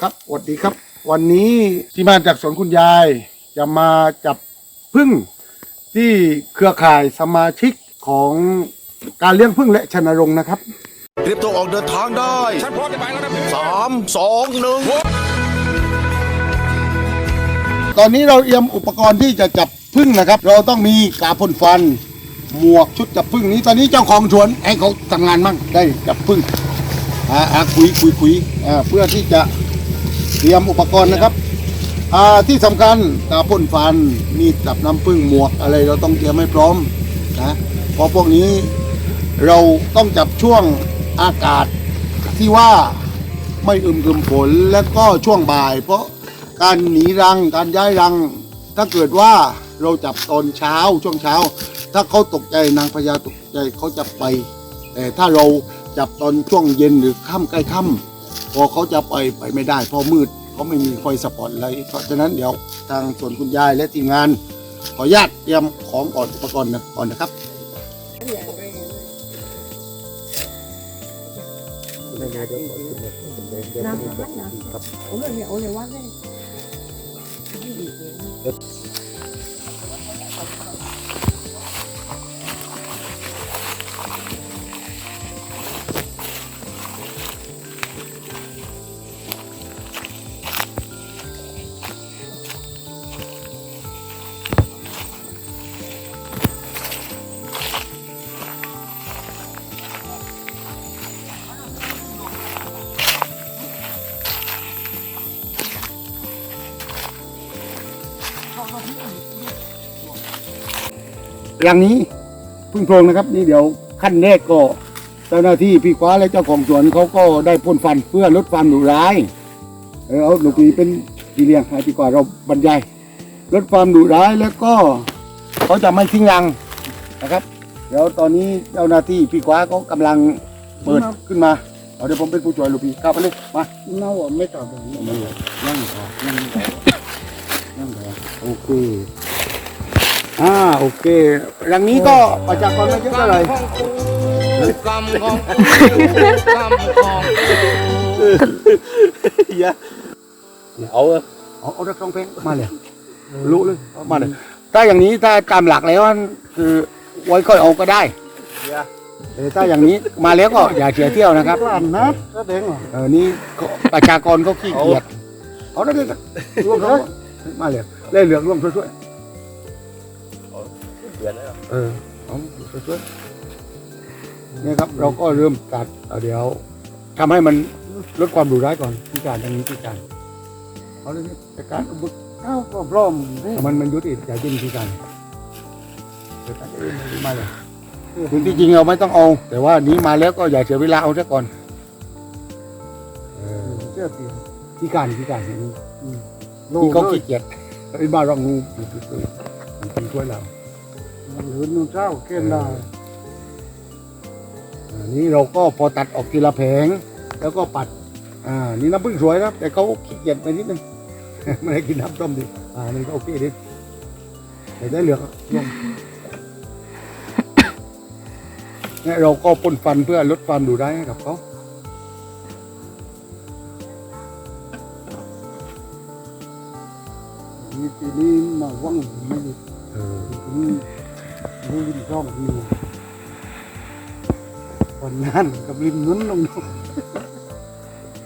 ครับสวัสดีครับ วันนี้ที่มาจากสวนคุณยาย จะมาจับพึ่งที่เครือข่ายสมาชิกของการเลี้ยงพึ่งและชนรงค์นะครับ เตรียมตัวออกเดินทางได้ฉันพร้อมจะไปแล้วนะพี่สามสองหนึ่งตอนนี้เราเตรียมอุปกรณ์ที่จะจับพึ่งนะครับ เราต้องมีกาพ่นฟัน หมวกชุดจับพึ่งนี้ ตอนนี้เจ้าของสวนให้เขาทำงานมั่งได้จับพึ่งอ่าอ่าคุยคุยคุยอ่าเพื่อที่จะ เตรียมอุปกรณ์นะครับที่สำคัญกาพ่นฟันมีดจับน้ำพึ่งหมวกอะไรเราต้องเตรียมให้พร้อมนะเพราะพวกนี้เราต้องจับช่วงอากาศที่ว่าไม่อึมครึมฝนและก็ช่วงบ่าย เพราะการหนีรังการย้ายรัง ถ้าเกิดว่าเราจับตอนเช้าช่วงเช้า ถ้าเขาตกใจนางพญาตกใจเขาจะไป แต่ถ้าเราจับตอนช่วงเย็นหรือค่ำใกล้ค่ำ พอเขาจะไปไปไม่ได้เพราะมืดเขาไม่มีไฟสปอตไลท์เพราะฉะนั้นเดี๋ยวทางส่วนคุณยายและทีมงาน ขออนุญาตเตรียมของก่อนอุปกรณ์นะก่อนนะครับน้ำพัดนะโอ้ยเนี่ยโอ้ยวัดเล อย่างนี้พึ่งโพรงนะครับ นี่เดี๋ยวขั้นแรกก็เจ้าหน้าที่พี่คว้าและเจ้าของสวนเขาก็ได้พ่นฟันเพื่อลดความดุร้ายเออเอาหนูปีเป็นพี่เลี้ยงให้พี่กว่าเราบรรยายลดความดุร้ายแล้วก็เขาจะไม่ทิ้งรังนะครับ เดี๋ยวตอนนี้เจ้าหน้าที่พี่คว้าเขากำลังเปิดขึ้นมาเอาเดี๋ยวผมเป็นผู้ช่วยลูกพี่เข้าไปเลยมาเน่าอะไม่ต่อแบบนี้นั่งเหรอนั่งเหรอนั่งเหรอนั่งเหรอโอเค อ่าโอเครังนี้ก็ประชากรไม่เยอะเท่าไหร่กรรมของกูกรรมของกูอย่าเอาเออเอาเอาระกองเพลงมาเลยรู้เลยเอามาเลยถ้าอย่างนี้ถ้าตามหลักแล้วคือไว้ค่อยเอาก็ได้แต่ถ้าอย่างนี้มาแล้วก็อย่าเสียเที่ยวนะครับกลั่นนะก็เด้งเหรอเออนี่ก็ประชากรก็ขี้เกียจเอาได้เลยร่วมเขามาเลยเล่เหลืองร่วมช่วยๆ เออเอาช่วยๆเนี่ยครับ เราก็เริ่มตัดเอาเดี๋ยวทำให้มันลดความดุร้ายก่อนพิการทางนี้พิการเอาเลยนี่จัดการเอาบุตรเอ้าก็พร้อมนี่แต่มันมันยุติอย่าจิ้มพิการเดี๋ยวตัดเองมาเลยถึงที่จริงเราไม่ต้องเอา แต่ว่านี้มาแล้วก็อย่าเสียเวลาเอาซะก่อนเออเชื่อเตียงพิการพิการอย่างนี้โลที่เขาเลขี้ยเกียจไอ้บ้านเรางูอยู่ที่ตัว มันเป็นช่วยเราหรือนุ่งเจ้าเก้นได้อันนี้เราก็พอตัดออกทีละแผง แล้วก็ปัด อ่า นี่น้ำผึ้งสวยนะแต่เขาขี้เกียจไปนิดนึง ไม่ได้กินน้ำต้มดิ อ่า นี่ก็โอเคดิแต่ได้เหลืองลงเนี่ยเราก็พ่นฟันเพื่อลดความดุร้ายให้กับเขามีปีนี้มาว่างไม่หยุดเออ นี่นี่ริมช่องอยู่วันนั้นกับริมนุ้นลง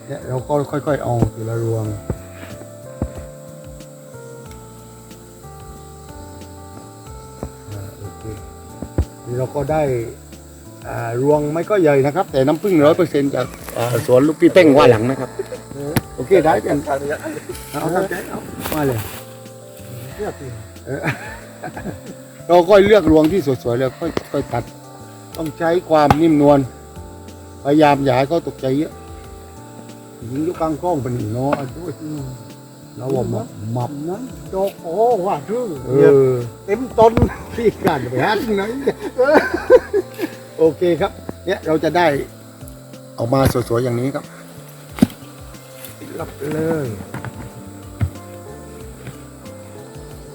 เนี่ยเราก็ค่อยๆเอาทีละรวงอ่าโอเคนี่เราก็ได้อ่ารวงไม่ก็ใหญ่นะครับ แต่น้ำผึ้งร้อยเปอร์เซ็นต์จากอ่าสวนลูกพี่เป้งว่าหลังนะครับ โอเคได้กันเอาเอาเอามาเลยเชื่อ เตียงเราก็เลือกรวงที่สวยๆแล้วค่อยค่อยตัด ต้องใช้ความนิ่มนวลพยายามอย่าให้เขาตกใจเยอะยิงยกกลางกล้องเป็นหนีเนาะด้วยเราว่าหมับหมับนั้นโจกโอ้ว่าชื่อเอเนี่ยอเต็มต้นที่การไปหาที่ไหนโอเคครับ เนี่ยเราจะได้ออกมาสวยๆอย่างนี้ครับรับเลย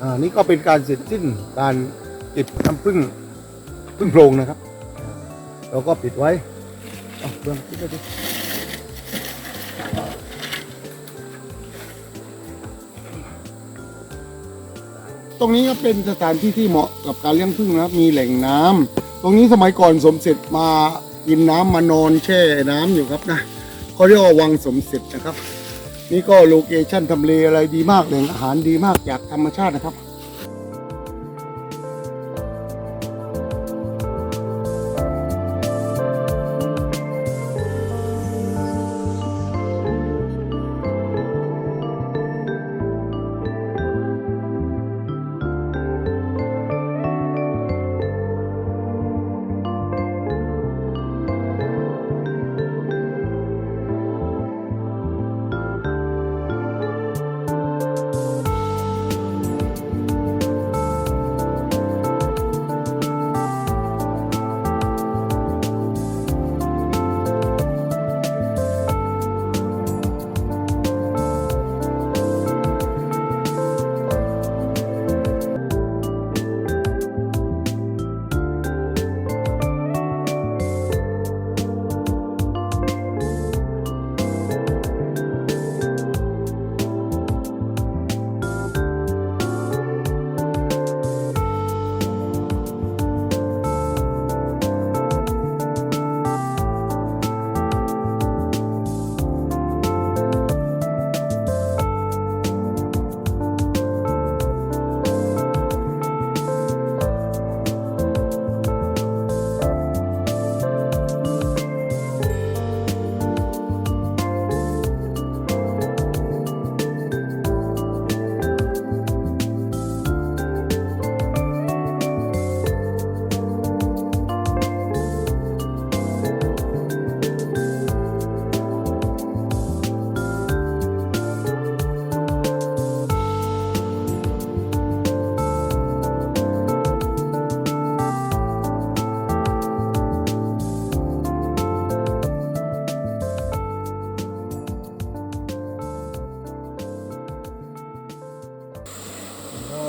อ่านี่ก็เป็นการเสร็จสิ้นการเก็บน้ำพึ่งพึ่งโพรงนะครับเราก็ปิดไว้เบื้องปิดไว้ดิตรงนี้ก็เป็นสถานที่ที่เหมาะกับการเลี้ยงพึ่งนะครับ มีแหล่งน้ำ ตรงนี้สมัยก่อนสมเสร็จมากินน้ำมานอนแช่น้ำอยู่ครับนะเขาเรียกว่าวังสมเสร็จนะครับ นี่ก็โลเคชั่นทำเลอะไรดีมากแหล่งอาหารดีมากจากธรรมชาตินะครับ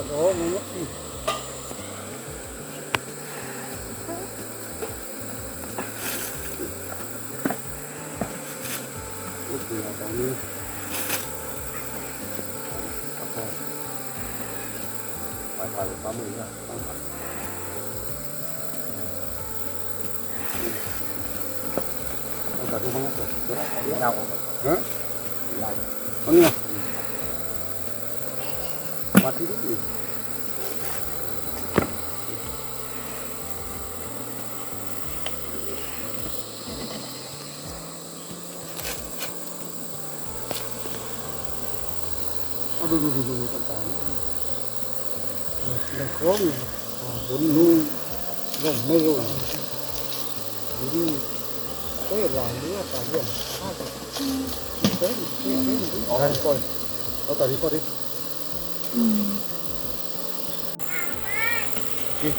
เอาดูดูดูดูต่างๆแล้วของบนนู้นร่มไม่ รู้ดูดิเต้หลังเรือตาเยี่ยมข้าจะเต้เต้เต้เอาไปก่ อนเอาตาดีก่อนดิ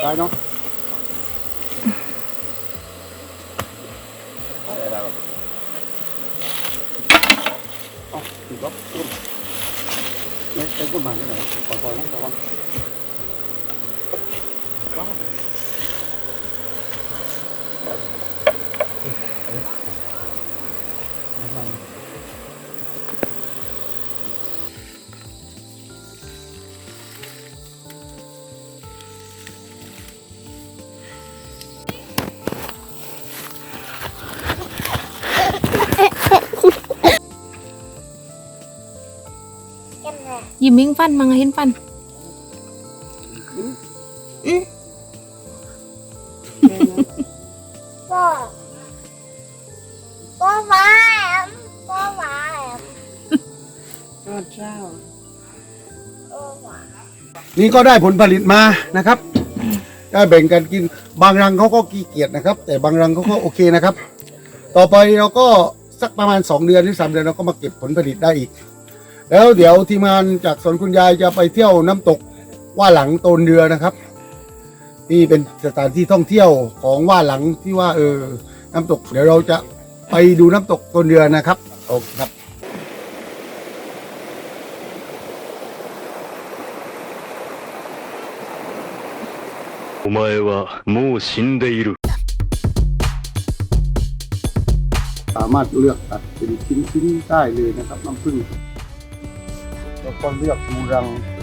ได้เนา ห็นฟันอืม Bò Bò vả em Bò vả em Bò vả นี่ก็ได้ผลผลิตมานะครับ ได้แบ่งกันกินบางรังเขาก็ขี้เกียจนะครับ แต่บางรังเขาก็โอเคนะครับ ต่อไปเราก็สักประมาณ 2 เดือนหรือ3เดือนเราก็มาเก็บผลผลิตได้อีก แล้วเดี๋ยวทีมงานจากสวนคุณยายจะไปเที่ยวน้ำตกว่าหลังโตนเรือนะครับ นี่เป็นสถานที่ท่องเที่ยวของว่าหลังที่ว่าเออน้ำตก เดี๋ยวเราจะไปดูน้ำตกโตนเรือนะครับโอเคครับ お前はもう死んでいる。 สามารถเลือกตัดเป็นชิ้นๆได้เลยนะครับน้ำผึ้ง แล้